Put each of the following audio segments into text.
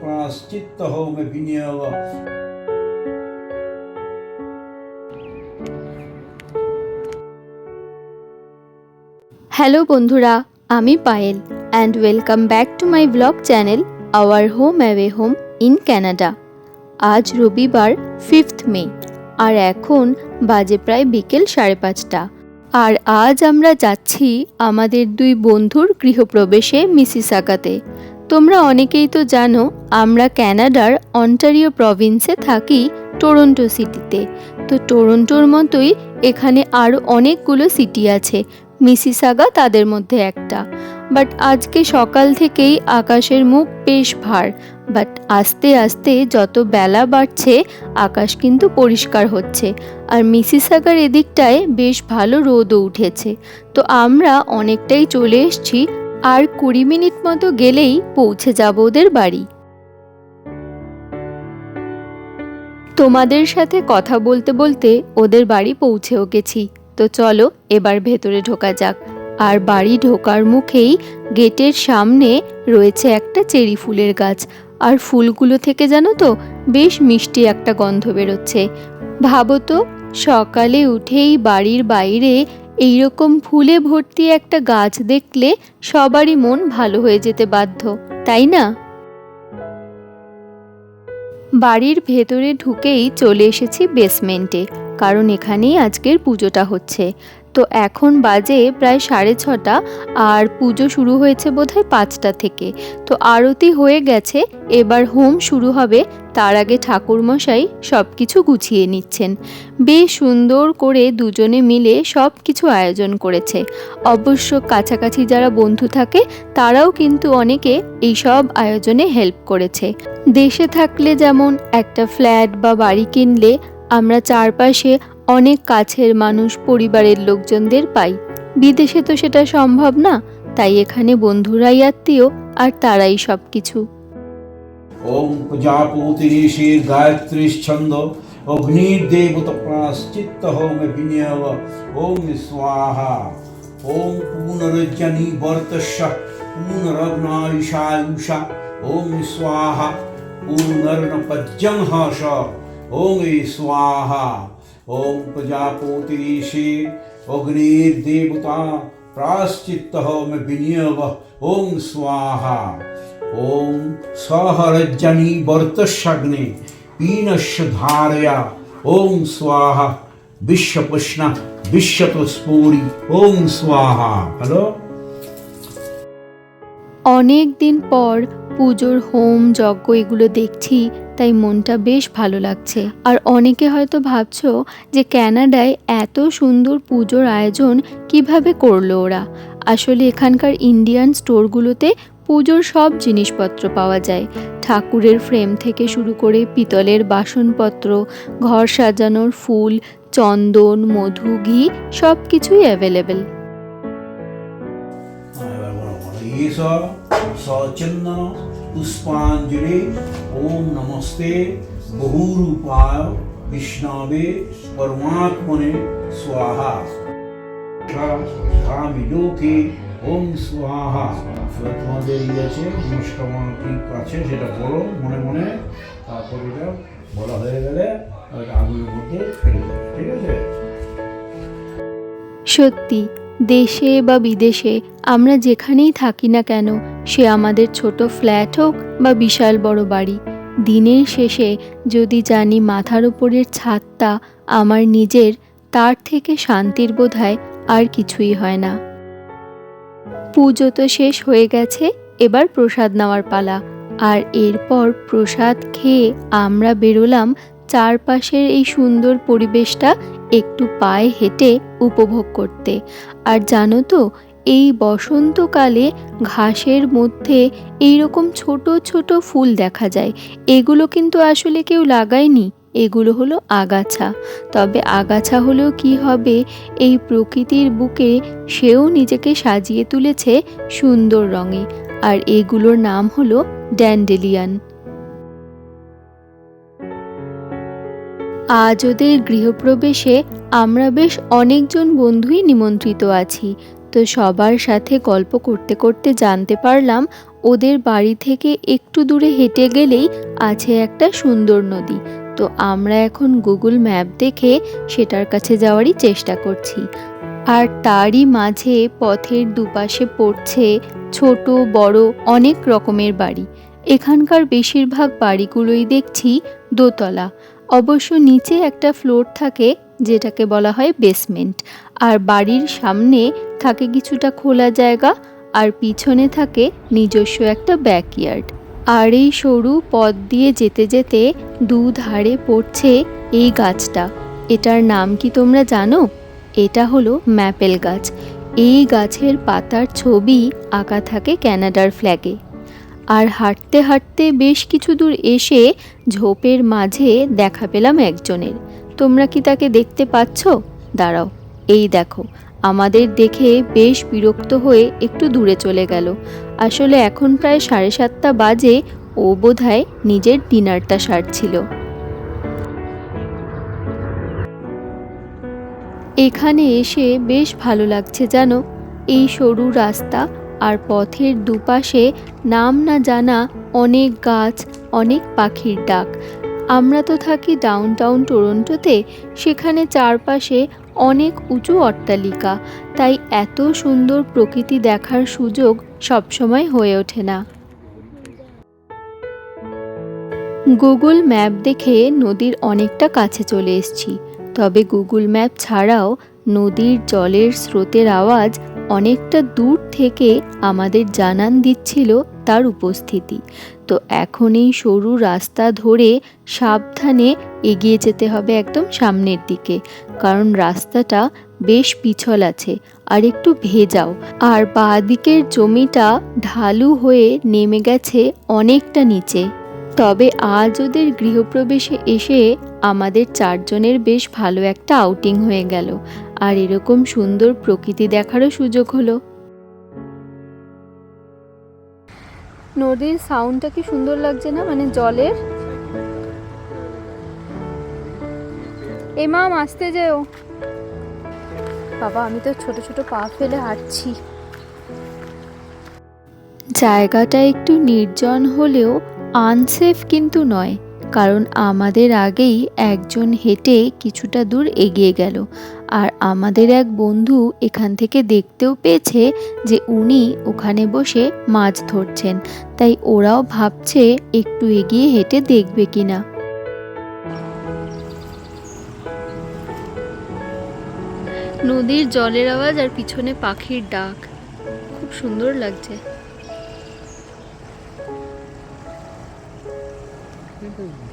প্রাশ্চিত্ত হোমে বিনিয়োগ হ্যালো বন্ধুরা, আমি Payel and welcome back to my blog channel our home away home in Canada আজ রবিবার ফিফথ মে আর এখন বাজে প্রায় বিকেল সাড়ে পাঁচটা। আর আজ আমরা যাচ্ছি আমাদের দুই বন্ধুর গৃহপ্রবেশে মিসিসাগাতে। তোমরা অনেকেই তো জানো, আমরা ক্যানাডার অন্টারিও প্রভিন্সে থাকি টরন্টো সিটিতে। তো টরন্টোর মতোই এখানে আরও অনেকগুলো সিটি আছে, মিসিসাগা তাদের মধ্যে একটা। বাট আজকে সকাল থেকেই আকাশের মুখ বেশ ভার, বাট আস্তে আস্তে যত বেলা বাড়ছে, আকাশ কিন্তু পরিষ্কার হচ্ছে। আর মিসিসাগার এদিকটায় বেশ ভালো রোদও উঠেছে। তো আমরা অনেকটাই চলে এসেছি আর কুড়ি মিনিট মতো গেলেই পৌঁছে যাব ওদের বাড়ি। তোমাদের সাথে কথা বলতে বলতে ওদের বাড়ি পৌঁছেও গেছি। তো চলো, এবার ভেতরে ঢোকা যাক। আর বাড়ি ঢোকার মুখেই গেটের সামনে রয়েছে একটা চেরি ফুলের গাছ। আর ফুলগুলো থেকে জানো তো, বেশ মিষ্টি একটা গন্ধ বেরোচ্ছে। ভাবো তো, সকালে উঠেই বাড়ির বাইরে এইরকম ফুলে ভর্তি একটা গাছ দেখলে সবারই মন ভালো হয়ে যেতে বাধ্য, তাই না? বাড়ির ভেতরে ঢুকেই চলে এসেছি বেসমেন্টে কারণ এখানেই আজকের পুজোটা হচ্ছে। তো এখন বাজে প্রায় সাড়ে ছটা আর পুজো শুরু হয়েছে বোধহয় পাঁচটা থেকে। তো আরতি হয়ে গেছে, এবার হোম শুরু হবে, তার আগে ঠাকুরমশাই সব কিছু গুছিয়ে নিচ্ছেন। বেশ সুন্দর করে দুজনে মিলে সব কিছু আয়োজন করেছে। অবশ্য কাছাকাছি যারা বন্ধু থাকে, তারাও কিন্তু অনেকে এই সব আয়োজনে হেল্প করেছে। দেশে থাকলে যেমন একটা ফ্ল্যাট বা বাড়ি কিনলে আমরা চারপাশে অনেক কাছের মানুষ পরিবারের লোকজনদের পাই। বিদেশে তো সেটা সম্ভব না, তাই এখানে বন্ধুরাই আত্মীয়, আর তারাই সব কিছু ওম গায়ত্রী ছন্দ প্রাশ্চিত্ত হোমে ওম স্বাহা। ওম বর্তস্য পুনরগ্নায়ুষায়ুষা, ওম স্বাহা। হস ওম স্বাহা। ওম প্রজাপতি ঋষির অগ্নির্দেবতা প্রাশ্চিত্ত হোমে বিনিয়োগ ওম স্বাহা ॐ सहरजनी वर्तस्यग्ने पीनस्य धारया ॐ स्वाहा विश्वपुष्ण विश्वतस्फूरि ॐ स्वाहा হ্যালো অনেক দিন পর পুজোর হোম যজ্ঞ এগুলো দেখছি তাই মনটা বেশ ভালো লাগছে। আর অনেকে হয়তো ভাবছ যে ক্যানাডায় এত সুন্দর পুজোর আয়োজন কীভাবে করল ওরা? আসলে এখানকার ইন্ডিয়ান স্টোরগুলোতে পুজোর সব জিনিসপত্র পাওয়া যায়। ঠাকুরের ফ্রেম থেকে শুরু করে পিতলের বাসনপত্র, ঘর সাজানোর ফুল, চন্দন, মধু, ঘি সব কিছুই অ্যাভেলেবেল এবার বলো, বলো, ঈশ সচন্দন পুষ্পাঞ্জলি ওম নমস্তে বহুরূপায় বিষ্ণবে পরমাত্মনে স্বাহা স্বামী লোকে ওম স্বাহা তোমাদের ইয়ে আছে নমস্কার কি আছে সেটা বলো মনে মনে। তারপর এটা বলা হয়ে গেলে আগুনের মধ্যে ফেলে দেবে ঠিক আছে? সত্যি। দেশে বা বিদেশে আমরা যেখানেই থাকি না কেন, সে আমাদের ছোট ফ্ল্যাট হোক বা বিশাল বড় বাড়ি। দিনের শেষে যদি জানি মাথার উপরের ছাদটা আমার নিজের, তার থেকে শান্তির বোধহয় আর কিছুই হয় না। পুজো তো শেষ হয়ে গেছে, এবার প্রসাদ নেওয়ার পালা। আর এরপর প্রসাদ খেয়ে আমরা বেরোলাম চারপাশের এই সুন্দর পরিবেশটা একটু পায়ে হেঁটে উপভোগ করতে। আর জানো তো, এই বসন্তকালে ঘাসের মধ্যে এইরকম ছোট ছোট ফুল দেখা যায়। এগুলো কিন্তু আসলে কেউ লাগায়নি। এগুলো হলো আগাছা। তবে আগাছা হলেও কি হবে, এই প্রকৃতির বুকে সেও নিজেকে সাজিয়ে তুলেছে সুন্দর রঙে। আর এগুলোর নাম হলো ড্যান্ডেলিয়ান। আজ ওদের গৃহপ্রবেশে আমরা বেশ অনেকজন বন্ধুই নিমন্ত্রিত আছি। তো সবার সাথে গল্প করতে করতে জানতে পারলাম, ওদের বাড়ি থেকে একটু দূরে হেঁটে গেলেই আছে একটা সুন্দর নদী। তো আমরা এখন গুগল ম্যাপ দেখে সেটার কাছে যাওয়ারই চেষ্টা করছি। আর তারই মাঝে পথের দুপাশে পড়ছে ছোট, বড়, অনেক রকমের বাড়ি। এখানকার বেশিরভাগ বাড়িগুলোই দেখছি দোতলা। অবশ্য নিচে একটা ফ্লোর থাকে যেটাকে বলা হয় বেসমেন্ট আর বাড়ির সামনে থাকে কিছুটা খোলা জায়গা, আর পিছনে থাকে নিজস্ব একটা ব্যাকইয়ার্ড আর এই সরু পথ দিয়ে যেতে যেতে দুধারে পড়ছে এই গাছটা। এটার নাম কি তোমরা জানো? এটা হলো ম্যাপেল গাছ। এই গাছের পাতার ছবি আঁকা থাকে ক্যানাডার ফ্ল্যাগে। আর হাঁটতে হাঁটতে বেশ কিছু দূর এসে ঝোপের মাঝে দেখা পেলাম একজনের। তোমরা কি তাকে দেখতে পাচ্ছ? দাঁড়াও, এই দেখো, আমাদের দেখে বেশ বিরক্ত হয়ে একটু দূরে চলে গেল। আসলে এখন প্রায় সাড়ে সাতটা বাজে, ও বোধহয় নিজের ডিনারটা সারছিল। এখানে এসে বেশ ভালো লাগছে জানো, এই সরু রাস্তা আর পথের দুপাশে নাম না জানা অনেক গাছ, অনেক পাখির ডাক। আমরা তো থাকি ডাউন টাউন টরন্টোতে সেখানে চারপাশে অনেক উঁচু অট্টালিকা, তাই এত সুন্দর প্রকৃতি দেখার সুযোগ সবসময় হয়ে ওঠে না। গুগল ম্যাপ দেখে নদীর অনেকটা কাছে চলে এসেছি, তবে গুগল ম্যাপ ছাড়াও নদীর জলের স্রোতের আওয়াজ অনেকটা দূর থেকে আমাদের জানান দিচ্ছিল তার উপস্থিতি। তো এখন এই সরু রাস্তা ধরে সাবধানে এগিয়ে যেতে হবে একদম সামনের দিকে। কারণ রাস্তাটা বেশ পিছল আছে, আর একটু ভেজাও। আর বাঁ দিকের জমিটা ঢালু হয়ে নেমে গেছে অনেকটা নিচে। তবে আজ ওদের গৃহপ্রবেশে এসে আমাদের চারজনের বেশ ভালো একটা আউটিং হয়ে গেল। আর এরকম সুন্দর প্রকৃতি দেখারও সুযোগ হলো। নদীর সাউন্ডটা কি সুন্দর লাগছে না? মানে জলের? এ মাম আসতে যেও। বাবা, আমি তো ছোট ছোট পা ফেলে হাঁটছি। জায়গাটা একটু নির্জন হলেও আনসেফ কিন্তু নয়, কারণ আমাদের আগেই একজন হেঁটে কিছুটা দূর এগিয়ে গেল। আর আমাদের এক বন্ধু এখান থেকে দেখতেও পেয়েছে যে উনি ওখানে বসে মাছ ধরছেন তাই ওরাও ভাবছে একটু এগিয়ে হেঁটে দেখবে কিনা। নদীর জলের আওয়াজ আর পিছনে পাখির ডাক খুব সুন্দর লাগছে।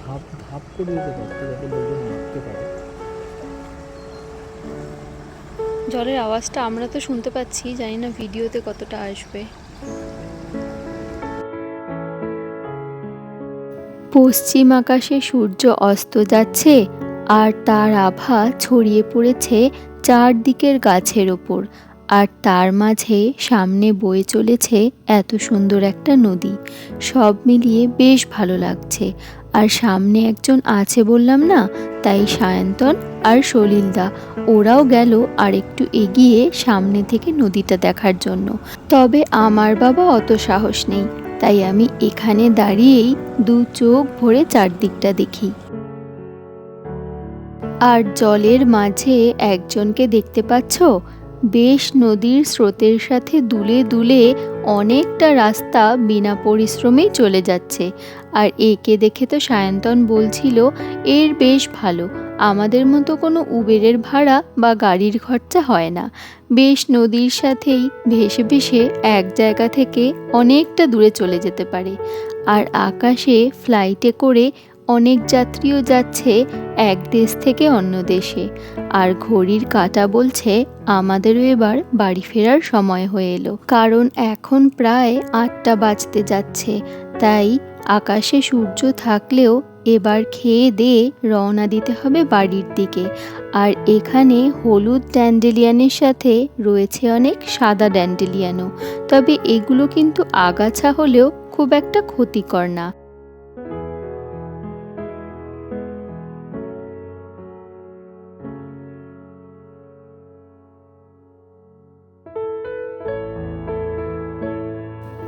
ধাপ ধাপ করে দিতে পারতো যাতে লোকজন নামতে পারে। জলের আওয়াজটা আমরা তো শুনতে পাচ্ছি, জানি না ভিডিওতে কতটা আসবে। পশ্চিম আকাশে সূর্য অস্ত যাচ্ছে আর তার আভা ছড়িয়ে পড়েছে চারদিকের গাছের ওপর, আর তার মাঝে সামনে বয়ে চলেছে এত সুন্দর একটা নদী। সব মিলিয়ে বেশ ভালো লাগছে। আর সামনে একজন আছে বললাম না? তাই সায়ন্তন আর সলিলদা ওরাও গেল আর একটু এগিয়ে সামনে থেকে নদীটা দেখার জন্য। তবে আমার বাবা অত সাহস নেই, তাই আমি এখানে দাঁড়িয়েই দু চোখ ভরে চারদিকটা দেখি। আর জলের মাঝে একজনকে দেখতে পাচ্ছ? বেশ নদীর স্রোতের সাথে দুলে দুলে অনেকটা রাস্তা বিনা পরিশ্রমেই চলে যাচ্ছে। আর একে দেখে তো সায়ন্তন বলছিল, এর বেশ ভালো। আমাদের মতো কোনো উবেরের ভাড়া বা গাড়ির খরচা হয় না। বেশ নদীর সাথেই ভেসে ভেসে এক জায়গা থেকে অনেকটা দূরে চলে যেতে পারে। আর আকাশে ফ্লাইটে করে অনেক যাত্রীও যাচ্ছে এক দেশ থেকে অন্য দেশে। আর ঘড়ির কাঁটা বলছে, আমাদেরও এবার বাড়ি ফেরার সময় হয়ে এলো। কারণ এখন প্রায় আটটা বাজতে যাচ্ছে। তাই আকাশে সূর্য থাকলেও এবার খেয়ে দিয়ে রওনা দিতে হবে বাড়ির দিকে। আর এখানে হলুদ ড্যান্ডেলিয়ানের সাথে রয়েছে অনেক সাদা ড্যান্ডেলিয়ানও। তবে এগুলো কিন্তু আগাছা হলেও খুব একটা ক্ষতিকর না।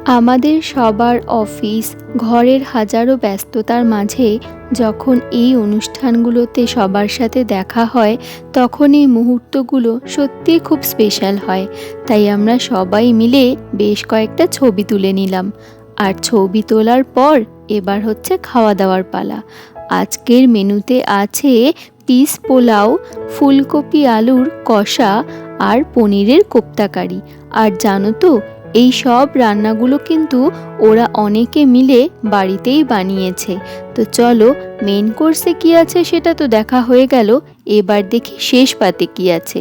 আমাদের সবার অফিস ঘরের হাজারো ব্যস্ততার মাঝে যখন এই অনুষ্ঠানগুলোতে সবার সাথে দেখা হয়, তখন এই মুহূর্তগুলো সত্যিই খুব স্পেশাল হয়। তাই আমরা সবাই মিলে বেশ কয়েকটা ছবি তুলে নিলাম। আর ছবি তোলার পর এবার হচ্ছে খাওয়া দাওয়ার পালা। আজকের মেনুতে আছে পিস পোলাও, ফুলকপি আলুর কষা আর পনিরের কোপ্তাকারি। আর জানো তো এই সব রান্নাগুলো কিন্তু ওরা অনেকে মিলে বাড়িতেই বানিয়েছে। তো চলো মেন কোর্সে কি আছে সেটা তো দেখা হয়ে গেল, এবার দেখি শেষ পাতে কি আছে।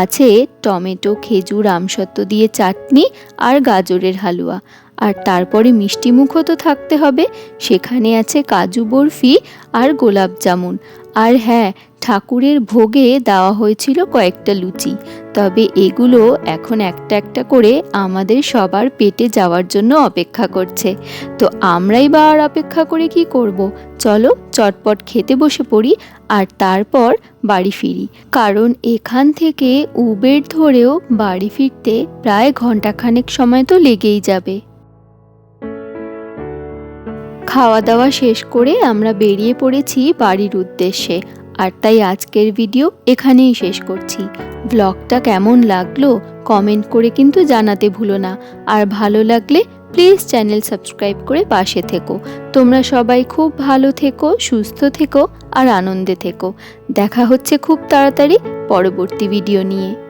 আছে টমেটো, খেজুর, আমসত্ত্ব দিয়ে চাটনি আর গাজরের হালুয়া। আর তারপরে মিষ্টি মুখও তো থাকতে হবে, সেখানে আছে কাজু বরফি আর গোলাপ জামুন। আর হ্যাঁ ঠাকুরের ভোগে দেওয়া হয়েছিল কয়েকটা লুচি। তবে এগুলো এখন একটা একটা করে আমাদের সবার পেটে যাওয়ার জন্য অপেক্ষা করছে। তো আমরাই বা আর অপেক্ষা করে কি করব? চলো চটপট খেতে বসে পড়ি আর তারপর বাড়ি ফিরি। কারণ এখান থেকে উবের ধরেও বাড়ি ফিরতে প্রায় ঘন্টাখানেক সময় তো লেগেই যাবে। খাওয়া দাওয়া শেষ করে আমরা বেরিয়ে পড়েছি বাড়ির উদ্দেশ্যে। আর তাই আজকের ভিডিও এখানেই শেষ করছি। ব্লগটা কেমন লাগল কমেন্ট করে কিন্তু জানাতে ভুলো না। আর ভালো লাগলে প্লিজ চ্যানেল সাবস্ক্রাইব করে পাশে থেকো। তোমরা সবাই খুব ভালো থেকো, সুস্থ থেকো আর আনন্দে থেকো। দেখা হচ্ছে খুব তাড়াতাড়ি পরবর্তী ভিডিও নিয়ে।